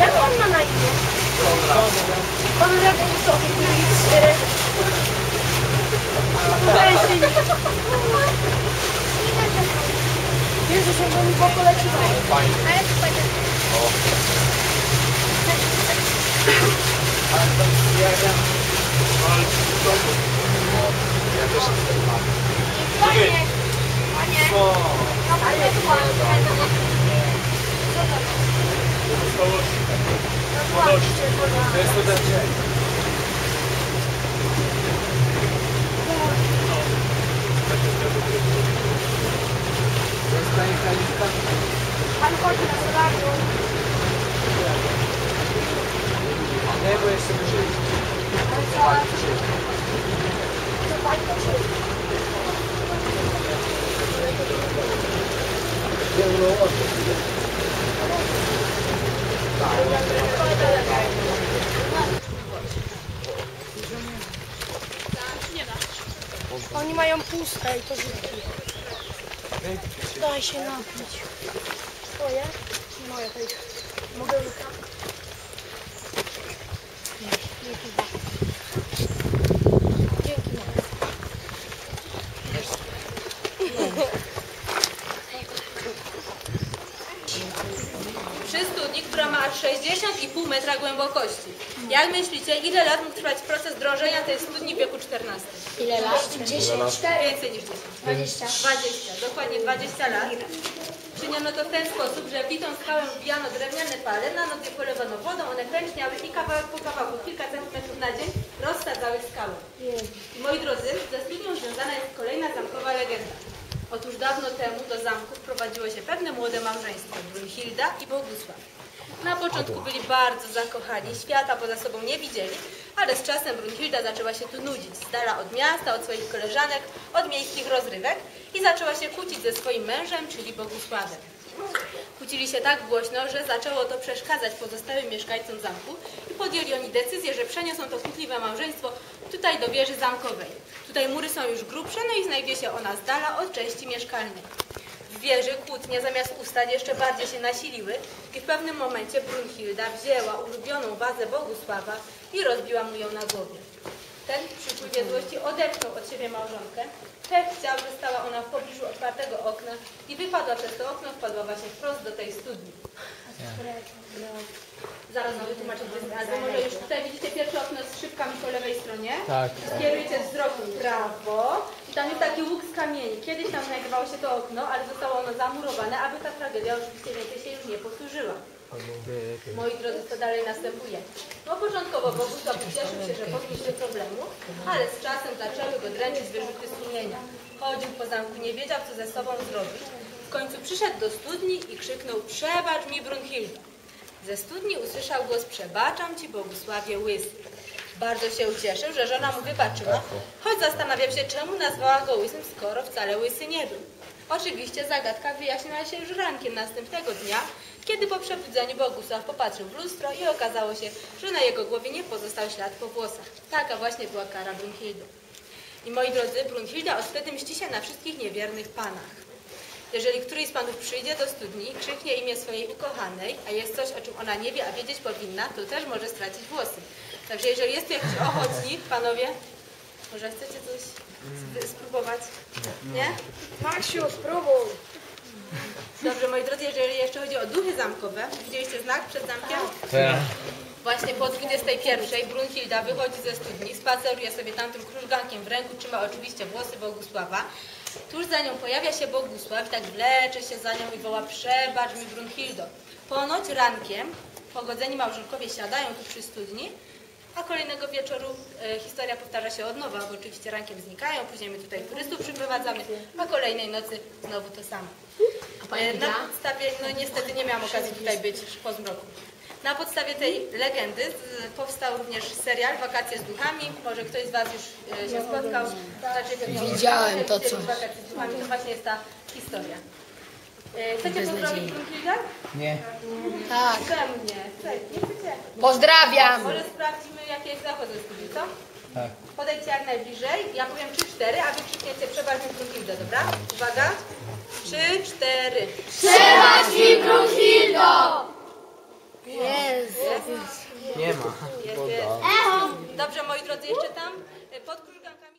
Jak on ma na imię? Konrad Sowiewicz. Jezus, jak on głęboko leci. A ja tu będę. Panie, Pan chodzi na solarium. Nie, bo jeszcze wyżej. Ale co? Pani to się... Mają puste i to. Daj się napić. Twoje? Moje jest. Mogę Przy studni, która ma aż 60,5 metra głębokości. Jak myślicie, ile lat mógł trwać proces drążenia tej studni w wieku XIV? Ile lat? 10. Więcej niż 10. 20. 20, dokładnie 20 lat. Czyniono to w ten sposób, że bitą skałę wbijano drewniane pale, na noc je polewano wodą, one pęczniały i kawałek po kawałku, kilka centymetrów na dzień, rozsadzały skałę. I moi drodzy, ze studnią związana jest kolejna zamkowa legenda. Otóż dawno temu do zamku wprowadziło się pewne młode małżeństwo, Brunhilda i Bogusław. Na początku byli bardzo zakochani, świata poza sobą nie widzieli, ale z czasem Brunhilda zaczęła się tu nudzić, z dala od miasta, od swoich koleżanek, od miejskich rozrywek i zaczęła się kłócić ze swoim mężem, czyli Bogusławem. Kłócili się tak głośno, że zaczęło to przeszkadzać pozostałym mieszkańcom zamku i podjęli oni decyzję, że przeniosą to kłótliwe małżeństwo tutaj do wieży zamkowej. Tutaj mury są już grubsze, no i znajduje się ona z dala od części mieszkalnej. W wieży kłótnie zamiast ustać jeszcze bardziej się nasiliły i w pewnym momencie Brunhilda wzięła ulubioną wazę Bogusława i rozbiła mu ją na głowie. Ten w przyczółwie złości odepchnął od siebie małżonkę. Ten chciał, że stała ona w pobliżu otwartego okna i wypadła przez to okno, wpadła właśnie wprost do tej studni. Zaraz wam wytłumaczę, albo może już tutaj widzicie pierwsze okno z szybkami po lewej stronie. Tak. Skierujecie wzrok w prawo i tam jest taki łuk z kamieni. Kiedyś tam znajdowało się to okno, ale zostało ono zamurowane, aby ta tragedia oczywiście więcej się już nie powtórzyła. Moi drodzy, co dalej następuje? No początkowo Bogusław cieszył się, że pozbył problemu, ale z czasem zaczęły go dręczyć wyrzuty sumienia. Chodził po zamku, nie wiedział, co ze sobą zrobić. W końcu przyszedł do studni i krzyknął, przebacz mi Brunhilda. Ze studni usłyszał głos, przebaczam ci Bogusławie Łysy. Bardzo się ucieszył, że żona mu wybaczyła, choć zastanawiał się, czemu nazwała go Łysym, skoro wcale Łysy nie był. Oczywiście zagadka wyjaśniła się już rankiem następnego dnia, kiedy po przebudzeniu Bogusław popatrzył w lustro i okazało się, że na jego głowie nie pozostał ślad po włosach. Taka właśnie była kara Brunhildy. I moi drodzy, Brunhilda od wtedy mści się na wszystkich niewiernych panach. Jeżeli któryś z panów przyjdzie do studni krzyknie imię swojej ukochanej, a jest coś, o czym ona nie wie, a wiedzieć powinna, to też może stracić włosy. Także jeżeli jest tu jakiś ochotnik, panowie, może chcecie coś sp- spróbować? Nie? Maksiu, spróbuj. Dobrze, moi drodzy, jeżeli jeszcze chodzi o duchy zamkowe, widzieliście znak przed zamkiem? Właśnie po 21 Brunhilda wychodzi ze studni, spaceruje sobie tamtym krużgankiem w ręku, trzyma oczywiście włosy Bogusława. Tuż za nią pojawia się Bogusław i tak wlecze się za nią i woła przebacz mi Brunhildo. Ponoć rankiem pogodzeni małżonkowie siadają tu przy studni, a kolejnego wieczoru e, historia powtarza się od nowa, bo oczywiście rankiem znikają, później my tutaj turystów przyprowadzamy, a kolejnej nocy znowu to samo. E, Na podstawie, no niestety nie miałam okazji tutaj być po zmroku. Na podstawie tej legendy z- powstał również serial Wakacje z duchami. Może ktoś z Was już e, się spotkał. Znaczy, Widziałem to coś. Wakacje z duchami to właśnie jest ta historia. E, Chcecie pozdrowić Brunhildę? Nie. Tak. Czemu nie? Chcecie? Nie chcecie? Pozdrawiam. Może sprawdzimy, jakie jest zachód ze studiu, co? Tak. Podejdźcie jak najbliżej. Ja powiem 3-4, a wy krzykniecie przebacz mi Brunhildę, dobra? Uwaga. 3-4. Jest. Nie ma. Jest, jest. Dobrze, moi drodzy, jeszcze tam. Pod